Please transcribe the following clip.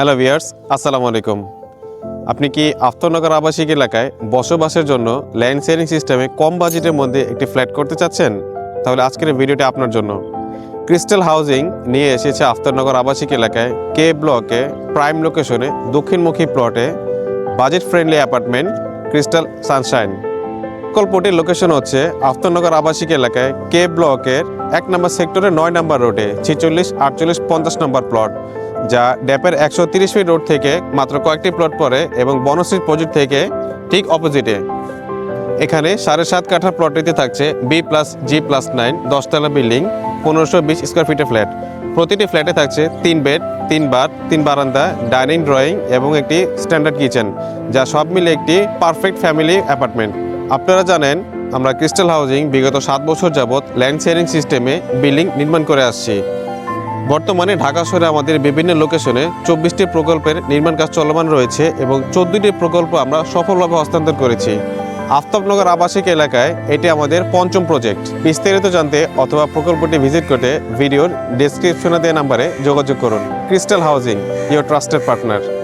Hello viewers আসসালামু আলাইকুম। আপনি কি আফতনগর আবাসিক এলাকায় বসবাসের জন্য ল্যান্ড শেয়ারিং সিস্টেমে কম বাজেটের মধ্যে একটি ফ্ল্যাট করতে চাচ্ছেন? তাহলে আজকের ভিডিওটি আপনার জন্য। ক্রিস্টাল হাউজিং নিয়ে এসেছে আফতারনগর আবাসিক এলাকায় কে ব্লকে প্রাইম লোকেশনে দক্ষিণমুখী প্লটে budget friendly apartment crystal sunshine প্রকল্পটির location হচ্ছে আফতারনগর আবাসিক এলাকায় কে ব্লকের এক নম্বর সেক্টরে নয় নম্বর রোডে ছেচল্লিশ, আটচল্লিশ, পঞ্চাশ নম্বর প্লট যা ড্যাপের একশো তিরিশ ফিট রোড থেকে মাত্র কয়েকটি প্লট পরে এবং বনশ্রী প্রজেক্ট থেকে ঠিক অপোজিটে এখানে সাড়ে সাত কাঠা প্লটটিতে থাকছে B plus G plus nine দশতলা বিল্ডিং পনেরোশো বিশ স্কোয়ার ফিটের ফ্ল্যাট প্রতিটি ফ্ল্যাটে থাকছে তিন বেড তিন বাথ তিন বারান্দা ডাইনিং ড্রয়িং এবং একটি স্ট্যান্ডার্ড কিচেন যা সব মিলে একটি পারফেক্ট ফ্যামিলি অ্যাপার্টমেন্ট আপনারা জানেন, আমরা ক্রিস্টাল হাউজিং বিগত সাত বছর যাবৎ ল্যান্ড শেয়ারিং সিস্টেমে বিল্ডিং নির্মাণ করে আসছি। বর্তমানে ঢাকা শহরে আমাদের বিভিন্ন লোকেশনে চব্বিশটি প্রকল্পের নির্মাণ কাজ চলমান রয়েছে এবং চোদ্দটি প্রকল্প আমরা সফলভাবে হস্তান্তর করেছি। আফতাবনগর আবাসিক এলাকায় এটি আমাদের পঞ্চম প্রজেক্ট বিস্তারিত জানতে অথবা প্রকল্পটি ভিজিট করতে ভিডিওর ডেসক্রিপশনে দেওয়া নাম্বারে যোগাযোগ করুন। Crystal housing your trusted partner